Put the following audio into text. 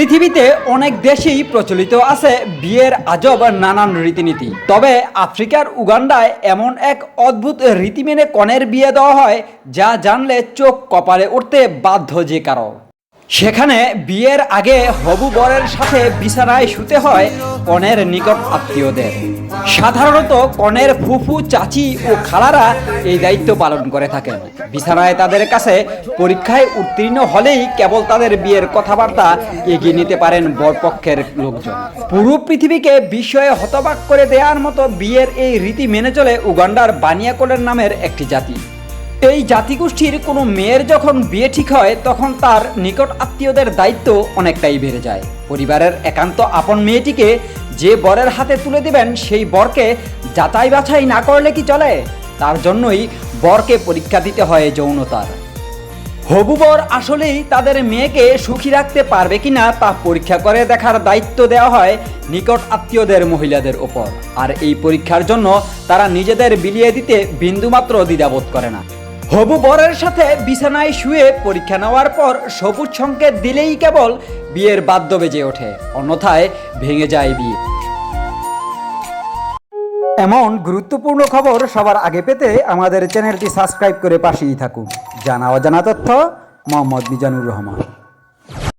পৃথিবীতে অনেক দেশেই প্রচলিত আছে বিয়ের আজব নানান রীতিনীতি। তবে আফ্রিকার উগান্ডায় এমন এক অদ্ভুত রীতি মেনে কনের বিয়ে দেওয়া হয়, যা জানলে চোখ কপালে উঠতে বাধ্য যে কারও। সেখানে বিয়ের আগে হবু বরের সাথে বিছানায় শুতে হয় কনের নিকট আত্মীয়দের। সাধারণত কনের ফুফু, চাচি ও খালারা এই দায়িত্ব পালন করে থাকেন। বিছানায় তাদের কাছে পরীক্ষায় উত্তীর্ণ হলেই কেবল তাদের বিয়ের কথাবার্তা এগিয়ে নিতে পারেন বরপক্ষের লোকজন। পুরো পৃথিবীকে বিস্ময়ে হতবাক করে দেওয়ার মতো বিয়ের এই রীতি মেনে চলে উগান্ডার বানিয়াকোলের নামের একটি জাতি। এই জাতিগোষ্ঠীর কোনো মেয়ের যখন বিয়ে ঠিক হয়, তখন তার নিকট আত্মীয়দের দায়িত্ব অনেকটাই বেড়ে যায়। পরিবারের একান্ত আপন মেয়েটিকে যে বরের হাতে তুলে দিবেন, সেই বরকে যাচাই বাছাই না করলে কি চলে? তার জন্যই বরকে পরীক্ষা দিতে হয় যৌনতার। হবু বর আসলেই তাদের মেয়েকে সুখী রাখতে পারবে কিনা তা পরীক্ষা করে দেখার দায়িত্ব দেওয়া হয় নিকট আত্মীয়দের মহিলাদের ওপর। আর এই পরীক্ষার জন্য তারা নিজেদের বিলিয়ে দিতে বিন্দুমাত্র দ্বিধাবোধ করে না। হবু বরের সাথে বিছানায় শুয়ে পরীক্ষা নেওয়ার পর সবুজ সংকেত দিলেই কেবল বিয়ের বাদ্য বেজে ওঠে, অন্যথায় ভেঙে যায় বিয়ে। এমন গুরুত্বপূর্ণ খবর সবার আগে পেতে আমাদের চ্যানেলটি সাবস্ক্রাইব করে পাশেই থাকুন। জানা অজানা তথ্য, মোহাম্মদ মিজানুর রহমান।